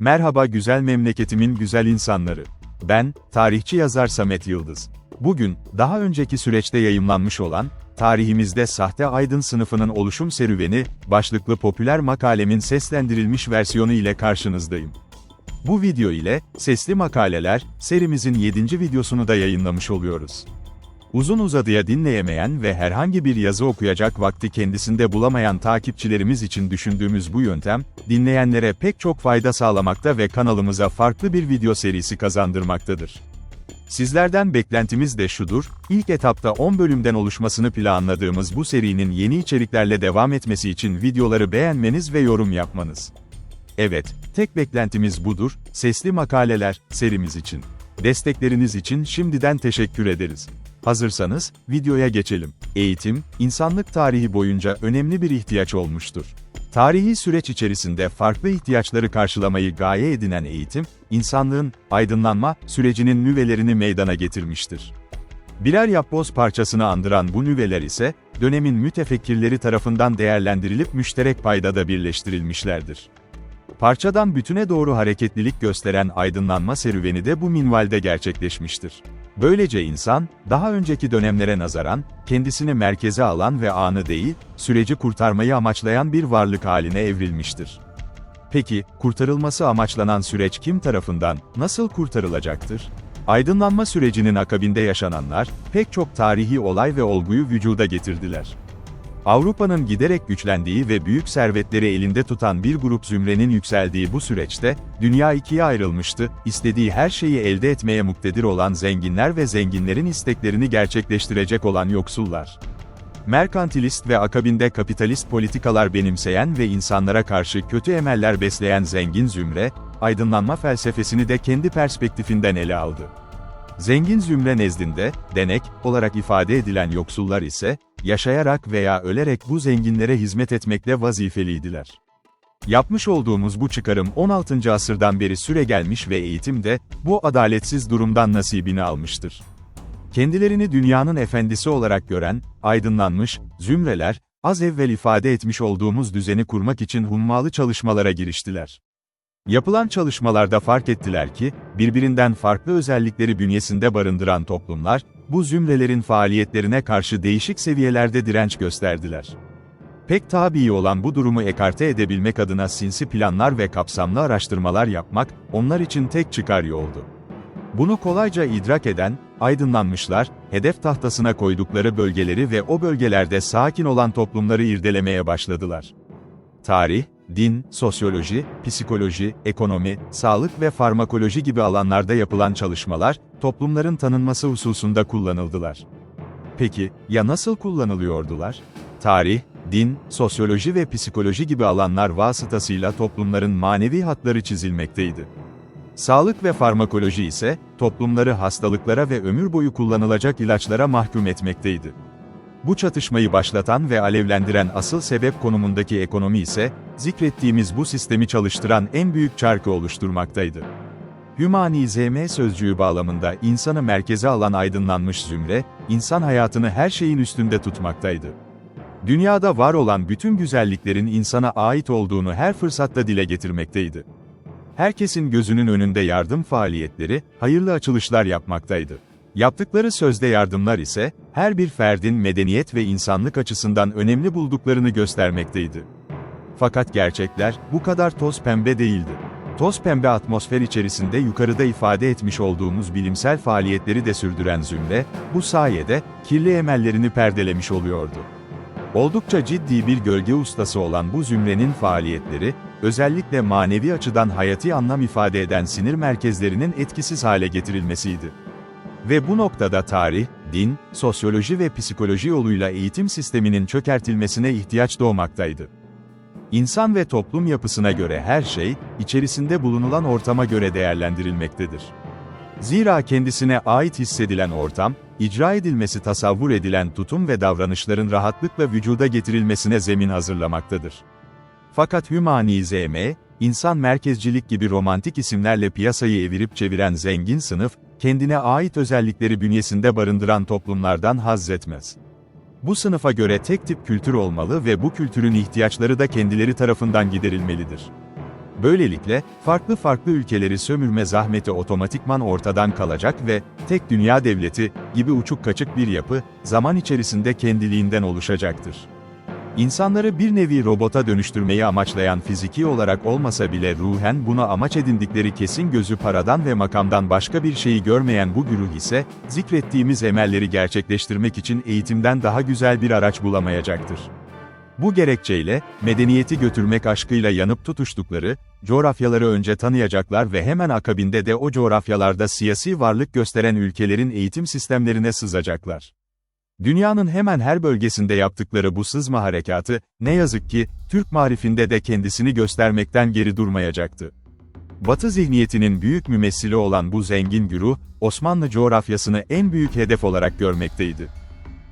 Merhaba güzel memleketimin güzel insanları. Ben, tarihçi yazar Samet Yıldız. Bugün, daha önceki süreçte yayımlanmış olan, tarihimizde sahte aydın sınıfının oluşum serüveni, başlıklı popüler makalemin seslendirilmiş versiyonu ile karşınızdayım. Bu video ile, Sesli Makaleler, serimizin 7. videosunu da yayınlamış oluyoruz. Uzun uzadıya dinleyemeyen ve herhangi bir yazı okuyacak vakti kendisinde bulamayan takipçilerimiz için düşündüğümüz bu yöntem, dinleyenlere pek çok fayda sağlamakta ve kanalımıza farklı bir video serisi kazandırmaktadır. Sizlerden beklentimiz de şudur, ilk etapta 10 bölümden oluşmasını planladığımız bu serinin yeni içeriklerle devam etmesi için videoları beğenmeniz ve yorum yapmanız. Evet, tek beklentimiz budur, sesli makaleler, serimiz için. Destekleriniz için şimdiden teşekkür ederiz. Hazırsanız, videoya geçelim. Eğitim, insanlık tarihi boyunca önemli bir ihtiyaç olmuştur. Tarihi süreç içerisinde farklı ihtiyaçları karşılamayı gaye edinen eğitim, insanlığın aydınlanma sürecinin nüvelerini meydana getirmiştir. Birer yapboz parçasını andıran bu nüveler ise, dönemin mütefekkirleri tarafından değerlendirilip müşterek paydada birleştirilmişlerdir. Parçadan bütüne doğru hareketlilik gösteren aydınlanma serüveni de bu minvalde gerçekleşmiştir. Böylece insan, daha önceki dönemlere nazaran, kendisini merkeze alan ve anı değil, süreci kurtarmayı amaçlayan bir varlık haline evrilmiştir. Peki, kurtarılması amaçlanan süreç kim tarafından, nasıl kurtarılacaktır? Aydınlanma sürecinin akabinde yaşananlar, pek çok tarihi olay ve olguyu vücuda getirdiler. Avrupa'nın giderek güçlendiği ve büyük servetleri elinde tutan bir grup zümrenin yükseldiği bu süreçte, dünya ikiye ayrılmıştı, istediği her şeyi elde etmeye muktedir olan zenginler ve zenginlerin isteklerini gerçekleştirecek olan yoksullar. Merkantilist ve akabinde kapitalist politikalar benimseyen ve insanlara karşı kötü emeller besleyen zengin zümre, aydınlanma felsefesini de kendi perspektifinden ele aldı. Zengin zümre nezdinde, denek, olarak ifade edilen yoksullar ise, yaşayarak veya ölerek bu zenginlere hizmet etmekle vazifeliydiler. Yapmış olduğumuz bu çıkarım 16. asırdan beri süre gelmiş ve eğitim de, bu adaletsiz durumdan nasibini almıştır. Kendilerini dünyanın efendisi olarak gören, aydınlanmış, zümreler, az evvel ifade etmiş olduğumuz düzeni kurmak için hummalı çalışmalara giriştiler. Yapılan çalışmalarda fark ettiler ki, birbirinden farklı özellikleri bünyesinde barındıran toplumlar, bu zümrelerin faaliyetlerine karşı değişik seviyelerde direnç gösterdiler. Pek tabii olan bu durumu ekarte edebilmek adına sinsi planlar ve kapsamlı araştırmalar yapmak, onlar için tek çıkar yoldu. Bunu kolayca idrak eden, aydınlanmışlar, hedef tahtasına koydukları bölgeleri ve o bölgelerde sakin olan toplumları irdelemeye başladılar. Tarih, din, sosyoloji, psikoloji, ekonomi, sağlık ve farmakoloji gibi alanlarda yapılan çalışmalar, toplumların tanınması hususunda kullanıldılar. Peki, ya nasıl kullanılıyordular? Tarih, din, sosyoloji ve psikoloji gibi alanlar vasıtasıyla toplumların manevi hatları çizilmekteydi. Sağlık ve farmakoloji ise, toplumları hastalıklara ve ömür boyu kullanılacak ilaçlara mahkum etmekteydi. Bu çatışmayı başlatan ve alevlendiren asıl sebep konumundaki ekonomi ise, zikrettiğimiz bu sistemi çalıştıran en büyük çarkı oluşturmaktaydı. Hümanizm sözcüğü bağlamında insanı merkeze alan aydınlanmış zümre, insan hayatını her şeyin üstünde tutmaktaydı. Dünyada var olan bütün güzelliklerin insana ait olduğunu her fırsatta dile getirmekteydi. Herkesin gözünün önünde yardım faaliyetleri, hayırlı açılışlar yapmaktaydı. Yaptıkları sözde yardımlar ise, her bir ferdin medeniyet ve insanlık açısından önemli bulduklarını göstermekteydi. Fakat gerçekler, bu kadar toz pembe değildi. Toz pembe atmosfer içerisinde yukarıda ifade etmiş olduğumuz bilimsel faaliyetleri de sürdüren zümre, bu sayede, kirli emellerini perdelemiş oluyordu. Oldukça ciddi bir gölge ustası olan bu zümrenin faaliyetleri, özellikle manevi açıdan hayati anlam ifade eden sinir merkezlerinin etkisiz hale getirilmesiydi. Ve bu noktada tarih, din, sosyoloji ve psikoloji yoluyla eğitim sisteminin çökertilmesine ihtiyaç doğmaktaydı. İnsan ve toplum yapısına göre her şey, içerisinde bulunulan ortama göre değerlendirilmektedir. Zira kendisine ait hissedilen ortam, icra edilmesi tasavvur edilen tutum ve davranışların rahatlıkla vücuda getirilmesine zemin hazırlamaktadır. Fakat hümanizm, insan merkezcilik gibi romantik isimlerle piyasayı evirip çeviren zengin sınıf, kendine ait özellikleri bünyesinde barındıran toplumlardan haz etmez. Bu sınıfa göre tek tip kültür olmalı ve bu kültürün ihtiyaçları da kendileri tarafından giderilmelidir. Böylelikle, farklı farklı ülkeleri sömürme zahmeti otomatikman ortadan kalacak ve, tek dünya devleti, gibi uçuk kaçık bir yapı, zaman içerisinde kendiliğinden oluşacaktır. İnsanları bir nevi robota dönüştürmeyi amaçlayan fiziki olarak olmasa bile ruhen buna amaç edindikleri kesin gözü paradan ve makamdan başka bir şeyi görmeyen bu güruh ise, zikrettiğimiz emelleri gerçekleştirmek için eğitimden daha güzel bir araç bulamayacaktır. Bu gerekçeyle, medeniyeti götürmek aşkıyla yanıp tutuştukları, coğrafyaları önce tanıyacaklar ve hemen akabinde de o coğrafyalarda siyasi varlık gösteren ülkelerin eğitim sistemlerine sızacaklar. Dünyanın hemen her bölgesinde yaptıkları bu sızma harekatı, ne yazık ki, Türk marifinde de kendisini göstermekten geri durmayacaktı. Batı zihniyetinin büyük mümessili olan bu zengin güruh, Osmanlı coğrafyasını en büyük hedef olarak görmekteydi.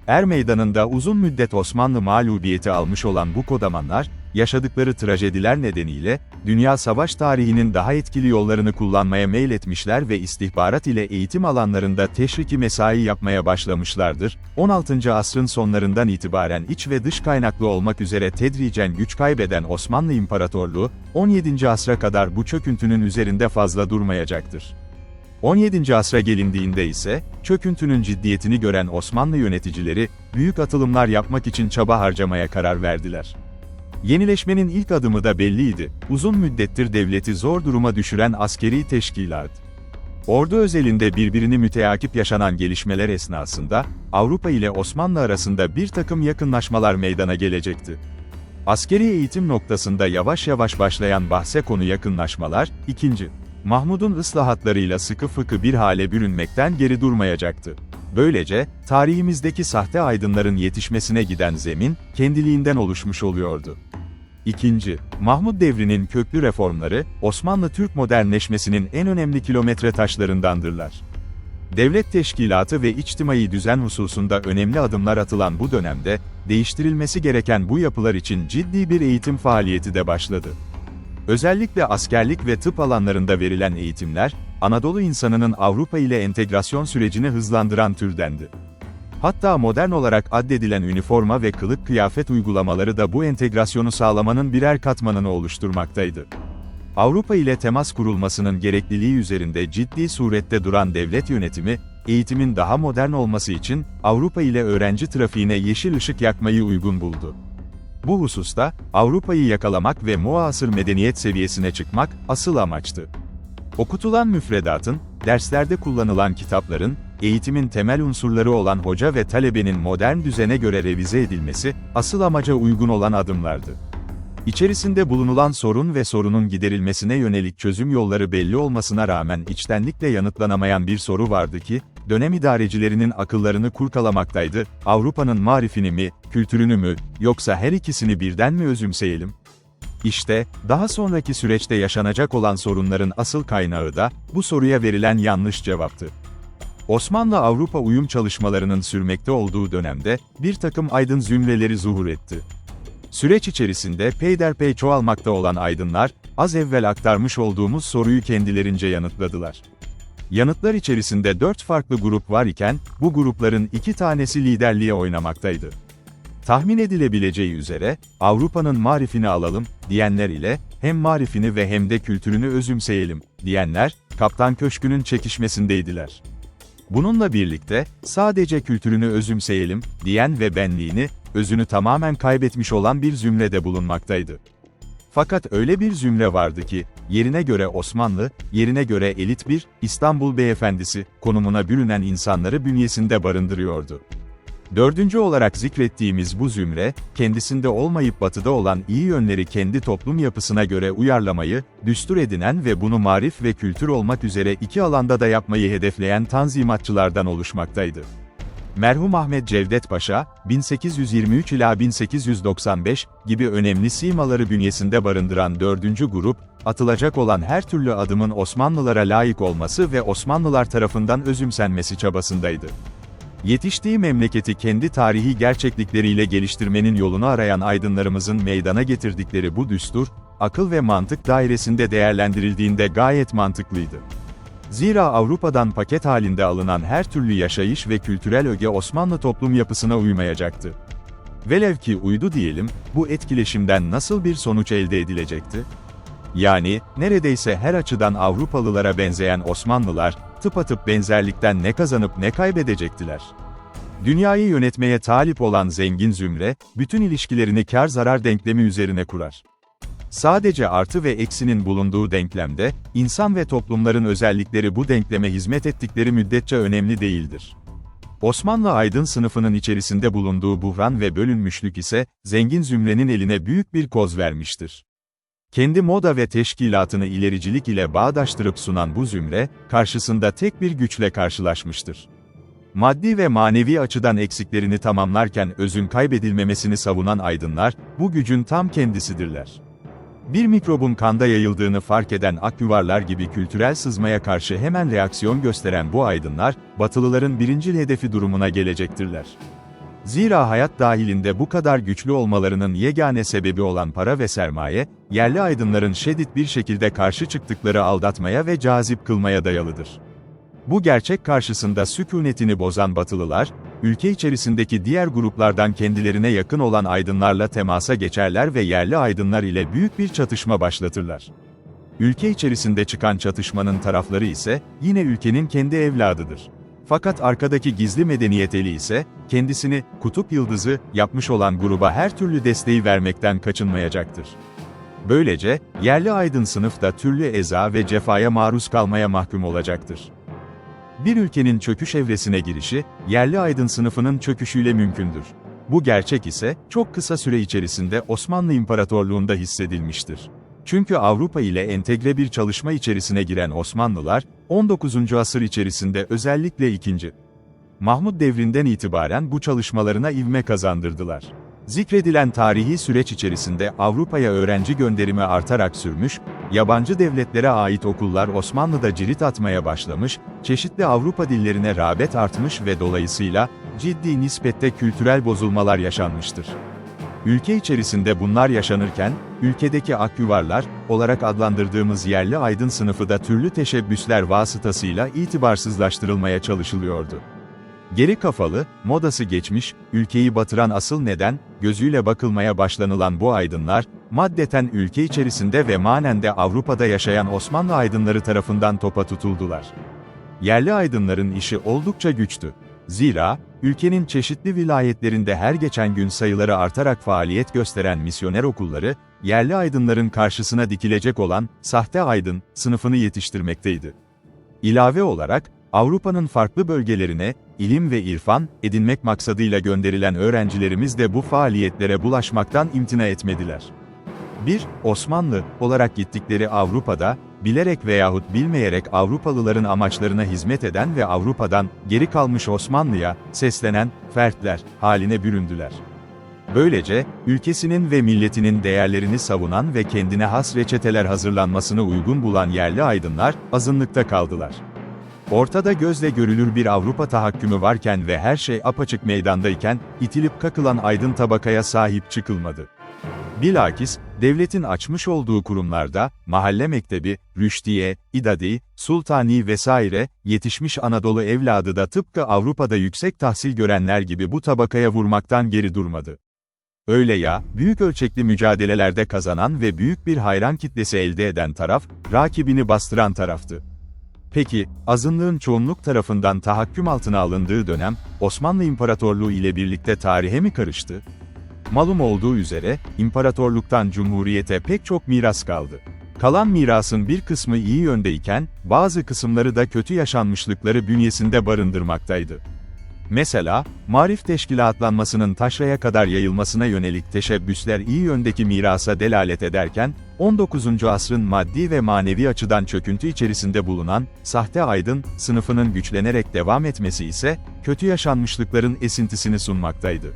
Er meydanında uzun müddet Osmanlı mağlubiyeti almış olan bu kodamanlar, yaşadıkları trajediler nedeniyle, dünya savaş tarihinin daha etkili yollarını kullanmaya meyletmişler ve istihbarat ile eğitim alanlarında teşriki mesai yapmaya başlamışlardır. 16. asrın sonlarından itibaren iç ve dış kaynaklı olmak üzere tedricen güç kaybeden Osmanlı İmparatorluğu, 17. asra kadar bu çöküntünün üzerinde fazla durmayacaktır. 17. asra gelindiğinde ise, çöküntünün ciddiyetini gören Osmanlı yöneticileri, büyük atılımlar yapmak için çaba harcamaya karar verdiler. Yenileşmenin ilk adımı da belliydi, uzun müddettir devleti zor duruma düşüren askeri teşkilat. Ordu özelinde birbirini müteakip yaşanan gelişmeler esnasında, Avrupa ile Osmanlı arasında bir takım yakınlaşmalar meydana gelecekti. Askeri eğitim noktasında yavaş yavaş başlayan bahse konu yakınlaşmalar, ikinci, Mahmud'un ıslahatlarıyla sıkı fıkı bir hale bürünmekten geri durmayacaktı. Böylece, tarihimizdeki sahte aydınların yetişmesine giden zemin, kendiliğinden oluşmuş oluyordu. İkinci, Mahmud devrinin köklü reformları, Osmanlı-Türk modernleşmesinin en önemli kilometre taşlarındandırlar. Devlet teşkilatı ve içtimai düzen hususunda önemli adımlar atılan bu dönemde, değiştirilmesi gereken bu yapılar için ciddi bir eğitim faaliyeti de başladı. Özellikle askerlik ve tıp alanlarında verilen eğitimler, Anadolu insanının Avrupa ile entegrasyon sürecini hızlandıran türdendi. Hatta modern olarak addedilen üniforma ve kılık kıyafet uygulamaları da bu entegrasyonu sağlamanın birer katmanını oluşturmaktaydı. Avrupa ile temas kurulmasının gerekliliği üzerinde ciddi surette duran devlet yönetimi, eğitimin daha modern olması için Avrupa ile öğrenci trafiğine yeşil ışık yakmayı uygun buldu. Bu hususta, Avrupa'yı yakalamak ve muasır medeniyet seviyesine çıkmak, asıl amaçtı. Okutulan müfredatın, derslerde kullanılan kitapların, eğitimin temel unsurları olan hoca ve talebenin modern düzene göre revize edilmesi, asıl amaca uygun olan adımlardı. İçerisinde bulunulan sorun ve sorunun giderilmesine yönelik çözüm yolları belli olmasına rağmen içtenlikle yanıtlanamayan bir soru vardı ki, dönem idarecilerinin akıllarını kurkalamaktaydı, Avrupa'nın marifini mi, kültürünü mü, yoksa her ikisini birden mi özümseyelim? İşte, daha sonraki süreçte yaşanacak olan sorunların asıl kaynağı da, bu soruya verilen yanlış cevaptı. Osmanlı-Avrupa uyum çalışmalarının sürmekte olduğu dönemde, bir takım aydın zümreleri zuhur etti. Süreç içerisinde peyderpey çoğalmakta olan aydınlar, az evvel aktarmış olduğumuz soruyu kendilerince yanıtladılar. Yanıtlar içerisinde dört farklı grup var iken, bu grupların iki tanesi liderliğe oynamaktaydı. Tahmin edilebileceği üzere, Avrupa'nın marifini alalım, diyenler ile, hem marifini ve hem de kültürünü özümseyelim, diyenler, Kaptan Köşkü'nün çekişmesindeydiler. Bununla birlikte, sadece kültürünü özümseyelim, diyen ve benliğini, özünü tamamen kaybetmiş olan bir zümrede bulunmaktaydı. Fakat öyle bir zümre vardı ki, yerine göre Osmanlı, yerine göre elit bir, İstanbul beyefendisi, konumuna bürünen insanları bünyesinde barındırıyordu. Dördüncü olarak zikrettiğimiz bu zümre, kendisinde olmayıp batıda olan iyi yönleri kendi toplum yapısına göre uyarlamayı, düstur edinen ve bunu marif ve kültür olmak üzere iki alanda da yapmayı hedefleyen tanzimatçılardan oluşmaktaydı. Merhum Ahmet Cevdet Paşa, 1823 ila 1895 gibi önemli simaları bünyesinde barındıran dördüncü grup, atılacak olan her türlü adımın Osmanlılara layık olması ve Osmanlılar tarafından özümsenmesi çabasındaydı. Yetiştiği memleketi kendi tarihi gerçeklikleriyle geliştirmenin yolunu arayan aydınlarımızın meydana getirdikleri bu düstur, akıl ve mantık dairesinde değerlendirildiğinde gayet mantıklıydı. Zira Avrupa'dan paket halinde alınan her türlü yaşayış ve kültürel öge Osmanlı toplum yapısına uymayacaktı. Velev ki uydu diyelim, bu etkileşimden nasıl bir sonuç elde edilecekti? Yani, neredeyse her açıdan Avrupalılara benzeyen Osmanlılar, tıpatıp benzerlikten ne kazanıp ne kaybedecektiler. Dünyayı yönetmeye talip olan zengin zümre, bütün ilişkilerini kar zarar denklemi üzerine kurar. Sadece artı ve eksinin bulunduğu denklemde, insan ve toplumların özellikleri bu denkleme hizmet ettikleri müddetçe önemli değildir. Osmanlı aydın sınıfının içerisinde bulunduğu buhran ve bölünmüşlük ise, zengin zümrenin eline büyük bir koz vermiştir. Kendi moda ve teşkilatını ilericilik ile bağdaştırıp sunan bu zümre, karşısında tek bir güçle karşılaşmıştır. Maddi ve manevi açıdan eksiklerini tamamlarken özün kaybedilmemesini savunan aydınlar, bu gücün tam kendisidirler. Bir mikrobun kanda yayıldığını fark eden akyuvarlar gibi kültürel sızmaya karşı hemen reaksiyon gösteren bu aydınlar, Batılıların birincil hedefi durumuna gelecektirler. Zira hayat dahilinde bu kadar güçlü olmalarının yegane sebebi olan para ve sermaye, yerli aydınların şiddet bir şekilde karşı çıktıkları aldatmaya ve cazip kılmaya dayalıdır. Bu gerçek karşısında sükunetini bozan Batılılar, ülke içerisindeki diğer gruplardan kendilerine yakın olan aydınlarla temasa geçerler ve yerli aydınlar ile büyük bir çatışma başlatırlar. Ülke içerisinde çıkan çatışmanın tarafları ise, yine ülkenin kendi evladıdır. Fakat arkadaki gizli medeniyet eli ise, kendisini, kutup yıldızı, yapmış olan gruba her türlü desteği vermekten kaçınmayacaktır. Böylece, yerli aydın sınıf da türlü eza ve cefaya maruz kalmaya mahkum olacaktır. Bir ülkenin çöküş evresine girişi, yerli aydın sınıfının çöküşüyle mümkündür. Bu gerçek ise, çok kısa süre içerisinde Osmanlı İmparatorluğunda hissedilmiştir. Çünkü Avrupa ile entegre bir çalışma içerisine giren Osmanlılar, 19. asır içerisinde özellikle 2. Mahmud devrinden itibaren bu çalışmalarına ivme kazandırdılar. Zikredilen tarihi süreç içerisinde Avrupa'ya öğrenci gönderimi artarak sürmüş, yabancı devletlere ait okullar Osmanlı'da cirit atmaya başlamış, çeşitli Avrupa dillerine rağbet artmış ve dolayısıyla ciddi nispette kültürel bozulmalar yaşanmıştır. Ülke içerisinde bunlar yaşanırken, ülkedeki akyuvarlar, olarak adlandırdığımız yerli aydın sınıfı da türlü teşebbüsler vasıtasıyla itibarsızlaştırılmaya çalışılıyordu. Geri kafalı, modası geçmiş, ülkeyi batıran asıl neden, gözüyle bakılmaya başlanılan bu aydınlar, maddeten ülke içerisinde ve manen de Avrupa'da yaşayan Osmanlı aydınları tarafından topa tutuldular. Yerli aydınların işi oldukça güçtü. Zira, ülkenin çeşitli vilayetlerinde her geçen gün sayıları artarak faaliyet gösteren misyoner okulları, yerli aydınların karşısına dikilecek olan, sahte aydın, sınıfını yetiştirmekteydi. İlave olarak, Avrupa'nın farklı bölgelerine, ilim ve irfan, edinmek maksadıyla gönderilen öğrencilerimiz de bu faaliyetlere bulaşmaktan imtina etmediler. 1. Osmanlı olarak gittikleri Avrupa'da, bilerek veyahut bilmeyerek Avrupalıların amaçlarına hizmet eden ve Avrupa'dan, geri kalmış Osmanlı'ya, seslenen, fertler, haline büründüler. Böylece, ülkesinin ve milletinin değerlerini savunan ve kendine has reçeteler hazırlanmasını uygun bulan yerli aydınlar, azınlıkta kaldılar. Ortada gözle görülür bir Avrupa tahakkümü varken ve her şey apaçık meydandayken, itilip kakılan aydın tabakaya sahip çıkılmadı. Bilakis, devletin açmış olduğu kurumlarda, mahalle mektebi, rüştiye, idadi, sultani vesaire, yetişmiş Anadolu evladı da tıpkı Avrupa'da yüksek tahsil görenler gibi bu tabakaya vurmaktan geri durmadı. Öyle ya, büyük ölçekli mücadelelerde kazanan ve büyük bir hayran kitlesi elde eden taraf, rakibini bastıran taraftı. Peki, azınlığın çoğunluk tarafından tahakküm altına alındığı dönem, Osmanlı İmparatorluğu ile birlikte tarihe mi karıştı? Malum olduğu üzere, imparatorluktan cumhuriyete pek çok miras kaldı. Kalan mirasın bir kısmı iyi yöndeyken, bazı kısımları da kötü yaşanmışlıkları bünyesinde barındırmaktaydı. Mesela, marif teşkilatlanmasının taşraya kadar yayılmasına yönelik teşebbüsler iyi yöndeki mirasa delalet ederken, 19. asrın maddi ve manevi açıdan çöküntü içerisinde bulunan, sahte aydın, sınıfının güçlenerek devam etmesi ise, kötü yaşanmışlıkların esintisini sunmaktaydı.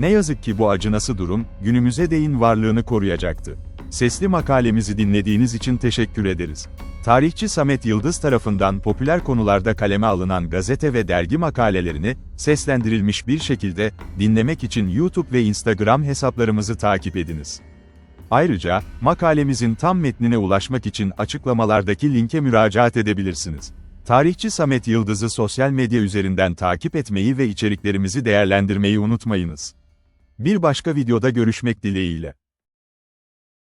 Ne yazık ki bu acınası durum, günümüze değin varlığını koruyacaktı. Sesli makalemizi dinlediğiniz için teşekkür ederiz. Tarihçi Samet Yıldız tarafından popüler konularda kaleme alınan gazete ve dergi makalelerini, seslendirilmiş bir şekilde, dinlemek için YouTube ve Instagram hesaplarımızı takip ediniz. Ayrıca, makalemizin tam metnine ulaşmak için açıklamalardaki linke müracaat edebilirsiniz. Tarihçi Samet Yıldız'ı sosyal medya üzerinden takip etmeyi ve içeriklerimizi değerlendirmeyi unutmayınız. Bir başka videoda görüşmek dileğiyle.